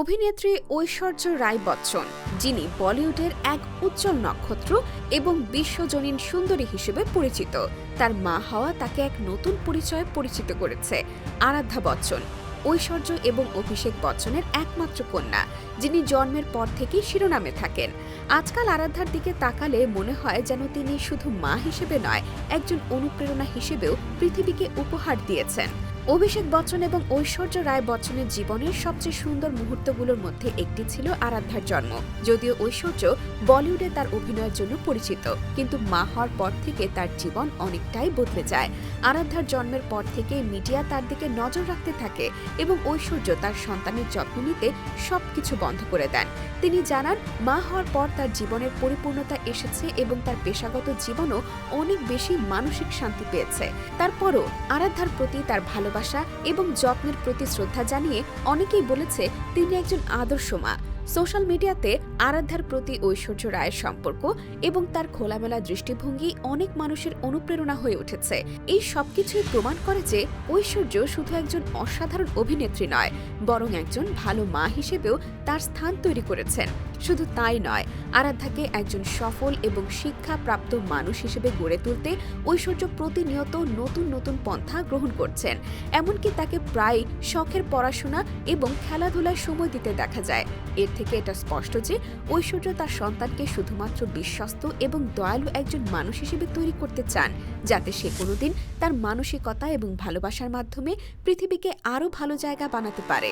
অভিনেত্রী ঐশ্বর্য রায় বচ্চন, যিনি বলিউডের এক উজ্জ্বল নক্ষত্র এবং বিশ্বজনীন সুন্দরী হিসেবে পরিচিত। তার মা হওয়া তাকে এক নতুন পরিচয়ে পরিচিত করেছে আরাধ্যা বচ্চন। ঐশ্বর্য এবং অভিষেক বচ্চনের একমাত্র কন্যা, যিনি জন্মের পর থেকেই শিরোনামে থাকেন। আজকাল আরাধ্যার দিকে তাকালে মনে হয় যেন তিনি শুধু মা হিসেবে নয়, একজন অনুপ্রেরণা হিসেবেও পৃথিবীকে উপহার দিয়েছেন। অভিষেক বচ্চন এবং ঐশ্বর্য রায় বচ্চনের জীবনের সবচেয়ে সুন্দর মুহূর্তগুলোর মধ্যে একটি ছিল আরাধ্যার জন্ম। যদিও ঐশ্বর্য বলিউডে তার অভিনয়ের জন্য পরিচিত, কিন্তু মা হওয়ার পর থেকে তার জীবন অনেকটাই বদলে যায়। আরাধ্যার জন্মের পর থেকে মিডিয়া তার দিকে নজর রাখতে থাকে এবং ঐশ্বর্য তার সন্তানের যত্ন নিতে সবকিছু বন্ধ করে দেন। তিনি জানান, মা হওয়ার পর তার জীবনের পরিপূর্ণতা এসেছে এবং তার পেশাগত জীবনও অনেক বেশি মানসিক শান্তি পেয়েছে। তারপরও আরাধ্যার প্রতি তার ভালোবাসা এবং যত্নের প্রতি শ্রদ্ধা জানিয়ে অনেকেই বলেছে, তিনি একজন আদর্শ মা। সোশ্যাল মিডিয়াতে আরাধ্যার প্রতি ঐশ্বর্য রায়ের সম্পর্ক এবং তার খোলামেলা দৃষ্টিভঙ্গি অনেক মানুষের অনুপ্রেরণা হয়ে উঠেছে। এই সবকিছুই প্রমাণ করে যে ঐশ্বর্য শুধু একজন অসাধারণ অভিনেত্রী নয়, বরং একজন ভালো মা হিসেবেও তার স্থান তৈরি করেছেন। শুধু তাই নয়, আরাধ্যাকে একজন সফল এবং শিক্ষাপ্রাপ্ত মানুষ হিসেবে গড়ে তুলতে ঐশ্বর্য প্রতিনিয়ত নতুন নতুন পন্থা গ্রহণ করছেন। এমনকি তাকে প্রায় শখের পড়াশোনা এবং খেলাধুলায় সময় দিতে দেখা যায়। এর থেকে এটা স্পষ্ট যে ঐশ্বর্য তার সন্তানকে শুধুমাত্র বিশ্বস্ত এবং দয়ালু একজন মানুষ হিসেবে তৈরি করতে চান, যাতে সে কোনোদিন তার মানসিকতা এবং ভালোবাসার মাধ্যমে পৃথিবীকে আরও ভালো জায়গা বানাতে পারে।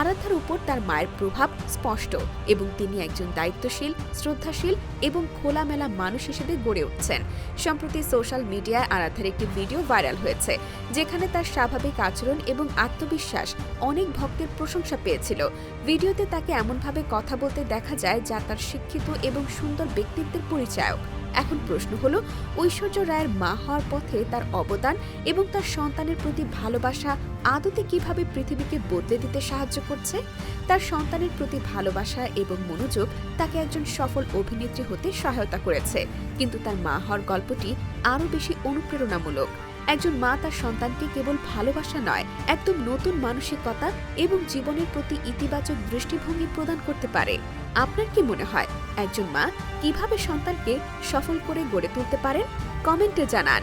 আরাধ্যার উপর তার মায়ের প্রভাব স্পষ্ট এবং তিনি একজন দায়িত্বশীল, শ্রদ্ধাশীল এবং খোলামেলা মানুষ হিসেবে গড়ে উঠছেন। সম্প্রতি সোশ্যাল মিডিয়ায় আরাধ্যার একটি ভিডিও ভাইরাল হয়েছে, যেখানে তার স্বাভাবিক আচরণ এবং আত্মবিশ্বাস অনেক ভক্তের প্রশংসা পেয়েছিল। ভিডিওতে তাকে এমনভাবে কথা বলতে দেখা যায় যা তার শিক্ষিত এবং সুন্দর ব্যক্তিত্বের পরিচায়ক। এখন প্রশ্ন হলো, ঐশ্বর্য রায়ের মা হওয়ার পথে তার অবদান এবং তার সন্তানের প্রতি ভালোবাসা আদতে কীভাবে পৃথিবীকে বদলে দিতে সাহায্য করছে? তার সন্তানের প্রতি ভালোবাসা এবং মনোযোগ তাকে একজন সফল অভিনেত্রী হতে সহায়তা করেছে। কিন্তু তার মা হওয়ার গল্পটি আরও বেশি অনুপ্রেরণামূলক। একজন মা তার সন্তানকে কেবল ভালোবাসা নয়, একদম নতুন মানসিকতা এবং জীবনের প্রতি ইতিবাচক দৃষ্টিভঙ্গি প্রদান করতে পারে। আপনার কি মনে হয়, একজন মা কীভাবে সন্তানকে সফল করে গড়ে তুলতে পারেন? কমেন্টে জানান।